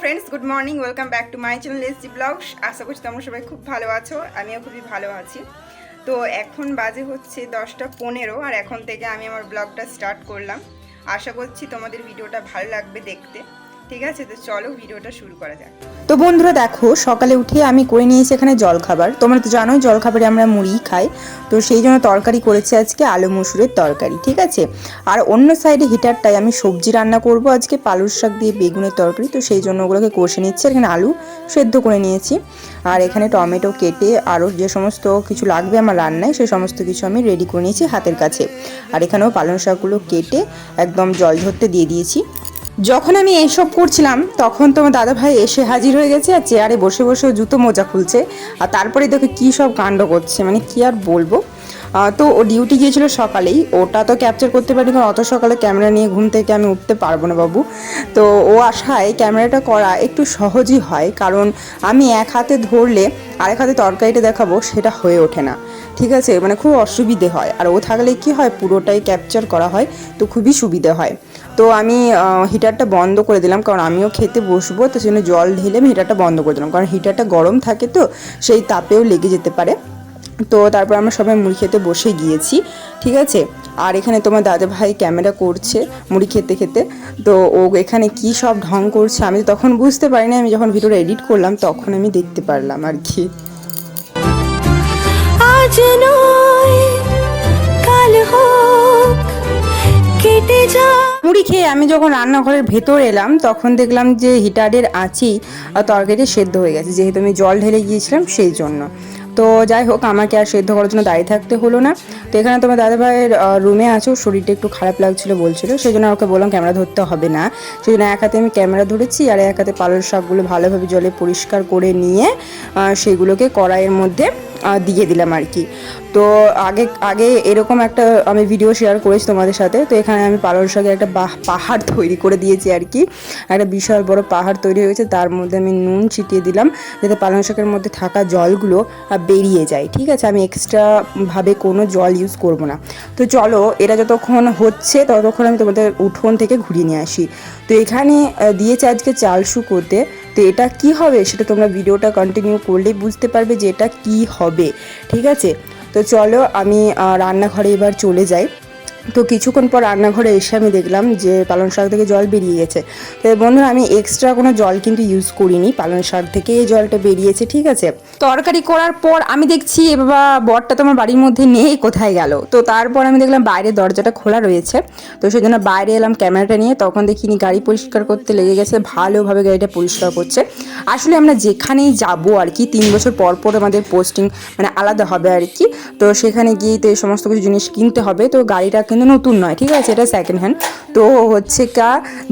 Friends good morning welcome back to my channel SG vlogs আশা করছি তোমরা সবাই খুব ভালো আছো। আমিও খুবই ভালো আছি। তো এখন বাজে হচ্ছে দশটা পনেরো, আর এখন থেকে আমি আমার ব্লগটা স্টার্ট করলাম। আশা করছি তোমাদের ভিডিওটা ভালো লাগবে দেখতে। ঠিক আছে? তো চলো ভিডিওটা শুরু করা যাক। তো বন্ধুরা দেখো, সকালে উঠে আমি করে নিয়েছি এখানে জলখাবার। তোমরা তো জানোই জলখাবারে আমরা মুড়ি খাই। তো সেই জন্য তরকারি করেছি আজকে আলু মসুরের তরকারি, ঠিক আছে? আর অন্য সাইডে হিটারটায় আমি সবজি রান্না করব। আজকে পালুর শাক দিয়ে বেগুনের তরকারি, তো সেই জন্য ওগুলোকে কষে নিচ্ছি। এখানে আলু সেদ্ধ করে নিয়েছি। আর এখানে টমেটো কেটে আরও যে সমস্ত কিছু লাগবে আমার রান্নায় সেই সমস্ত কিছু আমি রেডি করে নিয়েছি হাতের কাছে। আর এখানেও পালং শাকগুলো কেটে একদম জল ধরতে দিয়ে দিয়েছি। যখন আমি এইসব করছিলাম, তখন তোমার দাদা ভাই এসে হাজির হয়ে গেছে আর চেয়ারে বসে বসে জুতো মোজা খুলছে। আর তারপরে দেখে কী সব কাণ্ড করছে মানে কি আর বলব? তো ও ডিউটি গিয়েছিল সকালেই, ওটা তো ক্যাপচার করতে পারি কারণ অত সকালে ক্যামেরা নিয়ে ঘুম থেকে আমি উঠতে পারব না বাবু। তো ও আশায় ক্যামেরাটা করা একটু সহজই হয়, কারণ আমি এক হাতে ধরলে আরেক হাতে তরকারিটা দেখাবো, সেটা হয়ে ওঠে না। ঠিক আছে? মানে খুব অসুবিধে হয়। আর ও থাকলে কি হয়? পুরোটাই ক্যাপচার করা হয়, তো খুবই সুবিধে হয়। তো আমি হিটারটা বন্ধ করে দিলাম। কারণ আমিও খেতে বসবো, তো সেজন্য জল ঢেলে আমি হিটারটা বন্ধ করে দিলাম। কারণ হিটারটা গরম থাকে তো, সেই তাপেও লেগে যেতে পারে। তো তারপর আমরা সবাই মুড়ি খেতে বসে গিয়েছি, ঠিক আছে? আর এখানে তোমার দাদা ভাই ক্যামেরা করছে মুড়ি খেতে খেতে। তো ও এখানে কি সব ঢং করছে আমি তখন বুঝতে পারিনি। আমি যখন ভিডিওটা এডিট করলাম, তখন আমি দেখতে পারলাম আর কি। আজ মুড়ি খেয়ে আমি যখন রান্নাঘরের ভেতর এলাম, তখন দেখলাম যে হিটারের আঁচি আর তরকারিটা সেদ্ধ হয়ে গেছে। যেহেতু আমি জল ঢেলে গিয়েছিলাম, সেই জন্য। তো যাই হোক, আমাকে আর সেদ্ধ করার জন্য দাঁড়িয়ে থাকতে হলো না। তো এখানে তোমার দাদাভাইয়ের রুমে আছো, শরীরটা একটু খারাপ লাগছিল বলছিল সেই জন্য ওকে বললাম ক্যামেরা ধরতে হবে না। সেই জন্য এক হাতে আমি ক্যামেরা ধরেছি আর এক হাতে পালন শাকগুলো ভালোভাবে জলে পরিষ্কার করে নিয়ে সেগুলোকে কড়াইয়ের মধ্যে দিয়ে দিলাম আর কি। তো আগে আগে এরকম একটা আমি ভিডিও শেয়ার করেছি তোমাদের সাথে। তো এখানে আমি পালং শাকের একটা পাহাড় তৈরি করে দিয়েছি আর কি। একটা বিশাল বড় পাহাড় তৈরি হয়েছে, তার মধ্যে আমি নুন ছিটিয়ে দিলাম, যাতে পালং শাকের মধ্যে থাকা জলগুলো বেরিয়ে যায়, ঠিক আছে? আমি এক্সট্রা ভাবে কোনো জল ইউজ করব না। তো চলো, এটা যতক্ষণ হচ্ছে, ততক্ষণ আমি তোমাদের উঠোন থেকে ঘুরিয়ে নিয়ে আসি। তো এখানে দিয়েছে আজকে চাল শুকোতে। তো এটা কি হবে? সেটা তোমরা ভিডিওটা কন্টিনিউ করলেই বুঝতে পারবে যে এটা কি হবে, ঠিক আছে? তো চলো আমি রান্নাঘরে এবার চলে যাই। তো কিছুক্ষণ পর রান্নাঘরে এসে আমি দেখলাম যে পালং শাক থেকে জল বেরিয়ে গেছে। তো বন্ধুরা, আমি এক্সট্রা কোনো জল কিন্তু ইউজ করিনি। পালং শাক থেকে এই জলটা বেরিয়েছে, ঠিক আছে? তরকারি করার পর আমি দেখছি, এ বাবা, বরটা তোমার বাড়ির মধ্যে নেই, কোথায় গেল? তো তারপর আমি দেখলাম বাইরে দরজাটা খোলা রয়েছে। তো সেই জন্য বাইরে এলাম ক্যামেরাটা নিয়ে। তখন দেখিনি গাড়ি পরিষ্কার করতে লেগে গেছে, ভালোভাবে গাড়িটা পরিষ্কার করছে। আসলে আমরা যেখানেই যাব আর কি, তিন বছর পর পর আমাদের পোস্টিং মানে আলাদা হবে আর কি। তো সেখানে গিয়ে তো এই সমস্ত কিছু জিনিস কিনতে হবে। তো গাড়িটা কিন্তু নতুন নয়, ঠিক আছে? এটা সেকেন্ড হ্যান্ড তো হচ্ছে কা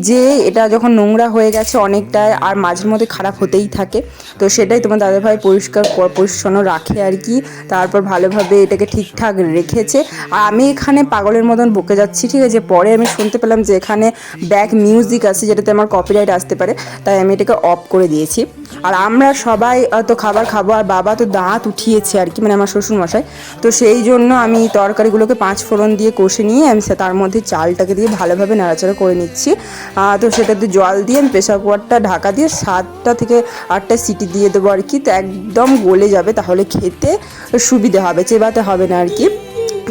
যে এটা যখন নোংরা হয়ে গেছে অনেকটা আর মাঝের মধ্যে খারাপ হতেই থাকে। তো সেটাই তোমার দাদাভাই পরিষ্কার পরিচ্ছন্ন রাখে আর কি। তারপর ভালোভাবে এটাকে ঠিকঠাক রেখেছে। আর আমি এখানে পাগলের মতন বকে যাচ্ছি, ঠিক আছে? পরে আমি শুনতে পেলাম যে এখানে ব্যাক মিউজিক আছে, যেটাতে আমার কপিরাইট আসতে পারে। তাই আমি এটাকে অফ করে দিয়েছি। আর আমরা সবাই তো খাবার খাব আর বাবা তো দাঁত উঠিয়েছে আর কি মানে আমার শ্বশুর মশাই তো সেই জন্য আমি তরকারিগুলোকে পাঁচ ফোড়ন দিয়ে কষে নিয়ে আমি তার মধ্যে চালটাকে দিয়ে ভালোভাবে নাড়াচাড়া করে নিচ্ছি। তো সেটাতে জল দিয়ে আমি প্রেশার কুকারটা ঢাকা দিয়ে সাতটা থেকে আটটা সিটি দিয়ে দেবো আর কি, তো একদম গলে যাবে, তাহলে খেতে সুবিধে হবে, চেবাতে হবে না আর কি।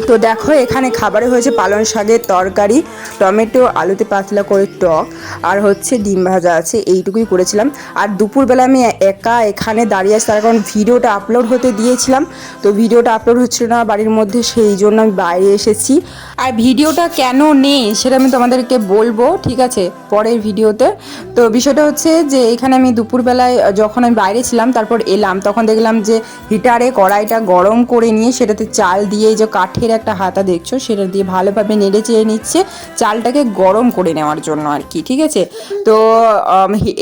তো দেখো, এখানে খাবারে হয়েছে পালং শাকের তরকারি, টমেটো, আলুতে পাতলা করে টক, আর হচ্ছে ডিম ভাজা আছে, এইটুকুই করেছিলাম। আর দুপুরবেলা আমি একা এখানে দাঁড়িয়ে আছি, তার কারণ ভিডিওটা আপলোড হতে দিয়েছিলাম, তো ভিডিওটা আপলোড হচ্ছিল না বাড়ির মধ্যে, সেই জন্য আমি বাইরে এসেছি। আর ভিডিওটা কেন নেই, সেটা আমি তোমাদেরকে বলব, ঠিক আছে, পরের ভিডিওতে। তো বিষয়টা হচ্ছে যে, এখানে আমি দুপুরবেলায় যখন আমি বাইরে ছিলাম, তারপর এলাম, তখন দেখলাম যে, হিটারে কড়াইটা গরম করে নিয়ে, সেটাতে চাল দিয়ে যে কাঠের কাঠের একটা হাতা দেখছ, সেটা দিয়ে ভালোভাবে নেড়ে চেড়ে নিচ্ছে, চালটাকে গরম করে নেওয়ার জন্য আর কি, ঠিক আছে? তো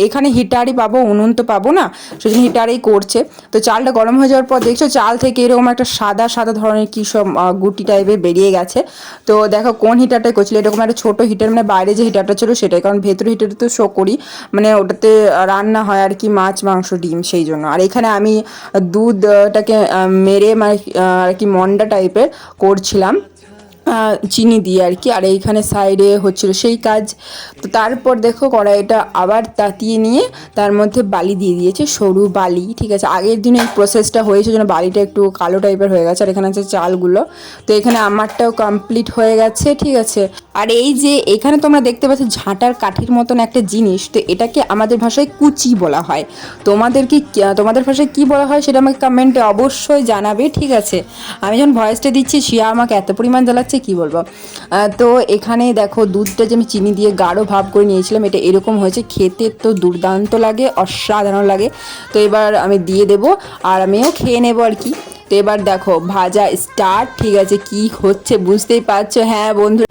এখানে হিটারই পাবো, উনুন তো পাবো না, সেজন্য হিটারেই করছে। তো চালটা গরম হয়ে যাওয়ার পর দেখছ, চাল থেকে এরকম একটা সাদা সাদা ধরনের কী সব গুটি টাইপের বেরিয়ে গেছে। তো দেখো কোন হিটারটা করছিল, এরকম একটা ছোটো হিটার মানে বাইরে যে হিটারটা ছিল সেটাই, কারণ ভেতরে হিটারে তো শো করি মানে ওটাতে রান্না হয় আর কি মাছ, মাংস, ডিম, সেই জন্য। আর এখানে আমি দুধটাকে মেরে মানে আর কি মন্ডা টাইপের করছিলাম আহ, চিনি দিয়ে আর কি। আর এইখানে সাইডে হচ্ছিল সেই কাজ। তো তারপর দেখো কড়াইটা আবার তাতিয়ে নিয়ে তার মধ্যে বালি দিয়ে দিয়েছে, সরু বালি, ঠিক আছে? আগের দিনে এই প্রসেসটা হয়েছে যেন বালিটা একটু কালো টাইপের হয়ে গেছে, আর এখানে আছে চালগুলো। তো এখানে আমারটাও কমপ্লিট হয়ে গেছে, ঠিক আছে? আর এই যে এখানে তোমরা দেখতে পাচ্ছ ঝাঁটার কাঠির মতন একটা জিনিস, তো এটাকে আমাদের ভাষায় কুচি বলা হয়। তোমাদের কি তোমাদের ভাষায় কি বলা হয় সেটা আমাকে কমেন্টে অবশ্যই জানাবে, ঠিক আছে? আমি যখন ভয়েসটা দিচ্ছি, শিয়া আমাকে এত পরিমাণ জ্বালাচ্ছে কি বলব? তো এখানে দেখো দুধটা যে আমি চিনি দিয়ে গাঢ় ভাব করে নিয়েছিলাম, এটা এরকম হয়েছে, খেতে তো দুর্দান্ত লাগে, অসাধারণ লাগে। তো এবার আমি দিয়ে দেব আর আমিও খেয়ে নেব আর কি। তো এবার দেখো ভাজা স্টার্ট ঠিক আছে, কি হচ্ছে বুঝতেই পারছ? হ্যাঁ বন্ধু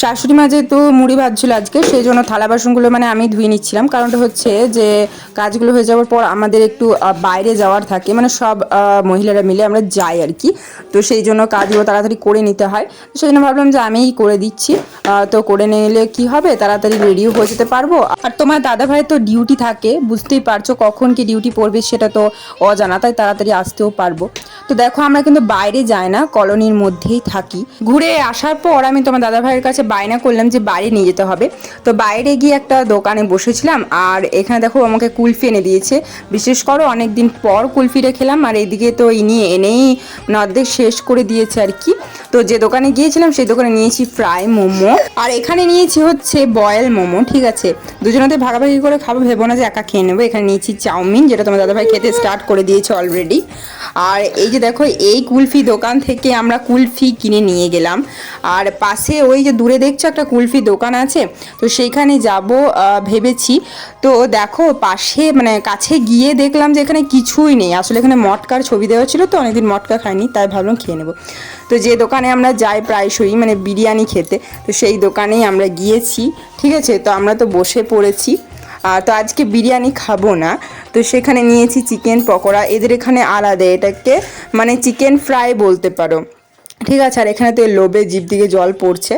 শাশুড়ি মা যেহেতু মুড়ি ভাজছিল আজকে, সেই জন্য থালা বাসনগুলো মানে আমি ধুয়ে নিচ্ছিলাম। কারণটা হচ্ছে যে, কাজগুলো হয়ে যাওয়ার পর আমাদের একটু বাইরে যাওয়ার থাকে। মানে সব মহিলারা মিলে আমরা যাই আর কি। তো সেই জন্য কাজগুলো তাড়াতাড়ি করে নিতে হয়। সেই জন্য ভাবলাম যে আমিই করে দিচ্ছি। তো করে নিলে কি হবে? তাড়াতাড়ি রেডিও হয়ে যেতে পারব? আর তোমার দাদা ভাই তো ডিউটি থাকে, বুঝতেই পারছ কখন কি ডিউটি পড়বে সেটা তো অজানা, তাই তাড়াতাড়ি আসতেও পারব। তো দেখো আমরা কিন্তু বাইরে যাই না, কলোনির মধ্যেই থাকি। ঘুরে আসার পর আমি তোমার দাদা ভাইয়ের কাছে বায়না করলাম যে বাইরে নিয়ে যেতে হবে। তো বাইরে গিয়ে একটা দোকানে বসেছিলাম আর এখানে দেখো আমাকে কুলফি এনে দিয়েছে। বিশেষ করো অনেক দিন পর কুলফিটা খেলাম আর এইদিকে তো ইনি এনেই অর্ধেক শেষ করে দিয়েছে আর কি। তো যে দোকানে গিয়েছিলাম সেই দোকানে নিয়েছি ফ্রাই মোমো। আর এখানে নিয়েছি হচ্ছে বয়েল মোমো, ঠিক আছে? দুজনাতে ভাগাভাগি করে খাব, ভেবো না যে একা খেয়ে নেব। এখানে নিয়েছি চাউমিন, যেটা তোমার দাদাভাই খেতে স্টার্ট করে দিয়েছে অলরেডি আর এই যে দেখো, এই কুলফি দোকান থেকে আমরা কুলফি কিনে নিয়ে গেলাম। আর পাশে ওই যে দূরে দেখছ একটা কুলফি দোকান আছে, তো সেইখানে যাব ভেবেছি। তো দেখো পাশে মানে কাছে গিয়ে দেখলাম যে এখানে কিছুই নেই। আসলে এখানে মটকার ছবি দেওয়া ছিল, তো অনেকদিন মটকা খাইনি, তাই ভাবলাম খেয়ে নেব। তো যে দোকানে আমরা যাই প্রায়শই মানে বিরিয়ানি খেতে, তো সেই দোকানেই আমরা গিয়েছি, ঠিক আছে? তো আমরা তো বসে পড়েছি। তো আজকে বিরিয়ানি খাব না। তো সেখানে নিয়েছি চিকেন পকোড়া, এদের এখানে আলাদা, এটাকে মানে চিকেন ফ্রাই বলতে পারো। ঠিক আছে? আর এখানে তো লোভে জিভ দিকে জল পড়ছে।